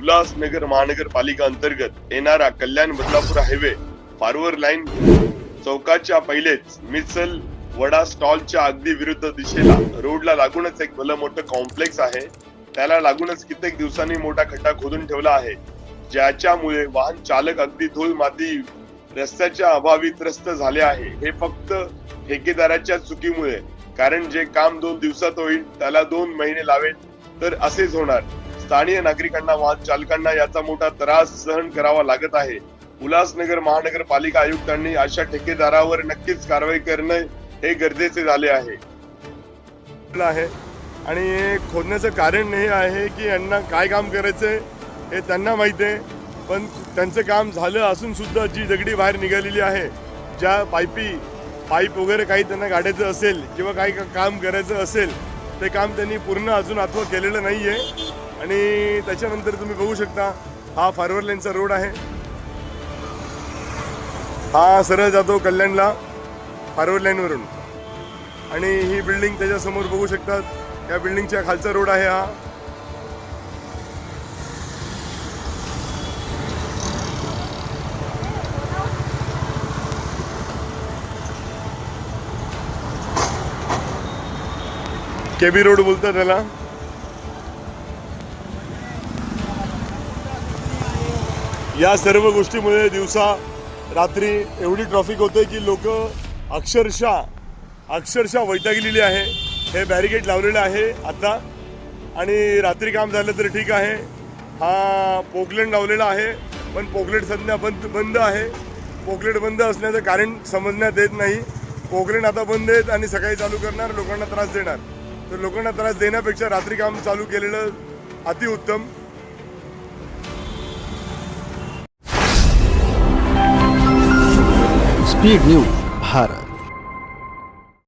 उल्हासनगर महानगरपालिका अंतर्गत येणारा कल्याण बदलापूर हायवे फारवर लाईन चौकाच्या पहिलेच मिसल वडा स्टॉलच्या अगदी विरुद्ध दिशेला रोडला लागूनच एक भलं मोठं कॉम्प्लेक्स आहे. त्याला लागूनच कित्येक दिवसांनी मोठा खड्डा खोदून ठेवला आहे. ज्याच्यामुळे वाहन चालक अगदी धूळ माती रस्त्याच्या अभावी त्रस्त झाले आहे. हे फक्त ठेकेदाराच्या चुकीमुळे कारण जे काम दोन दिवसात होईल त्याला दोन महिने लावेल तर असेच होणार. स्थानिक नागरिकांना वाहन चालकांना याचा मोठा त्रास सहन करावा लागत आहे. उल्हासनगर महानगरपालिका आयुक्तांनी अशा ठेकेदारावर नक्कीच कारवाई करणे हे गरजेचे झाले आहे. आहे. आणि खोदण्याचं कारण हे आहे की यांना काय काम करायचंय हे त्यांना माहिती आहे. पण त्यांचं काम झालं असून सुद्धा जी दगडी बाहेर निघालेली आहे ज्या पाईपी पाईप वगैरे काही त्यांना काढायचं असेल किंवा काही का- काम करायचं असेल ते काम त्यांनी पूर्ण अजून अथवा केलेलं नाही आहे आणि त्याच्यानंतर तुम्ही बघू शकता हा फॉरवर्ड लेनचा रोड आहे. हा सरळ जातो कल्याणला फॉरवर्ड लाईनवरून आणि ही बिल्डिंग त्याच्यासमोर बघू शकतात या बिल्डिंगच्या खालचा रोड आहे हा. केबी रोड बोलतात त्याला. या सर्व गोष्टीमुळे दिवसा रात्री एवढी ट्रॉफिक होते की लोक अक्षरशः अक्षरशः वैतागलेली आहे. हे बॅरिकेड लावलेलं आहे आता. आणि रात्री काम झालं तर ठीक आहे. हा पोकलेट लावलेला आहे. पण पोकलेट सध्या बंद बंद आहे. पोकलेट बंद असण्याचं कारण समजण्यात येत नाही. पोकलेट आता बंद आहेत आणि सकाळी चालू करणार लोकांना त्रास देणार. तर लोकांना त्रास देण्यापेक्षा रात्री काम चालू केलेलं अतिउत्तम. Speed news Bharat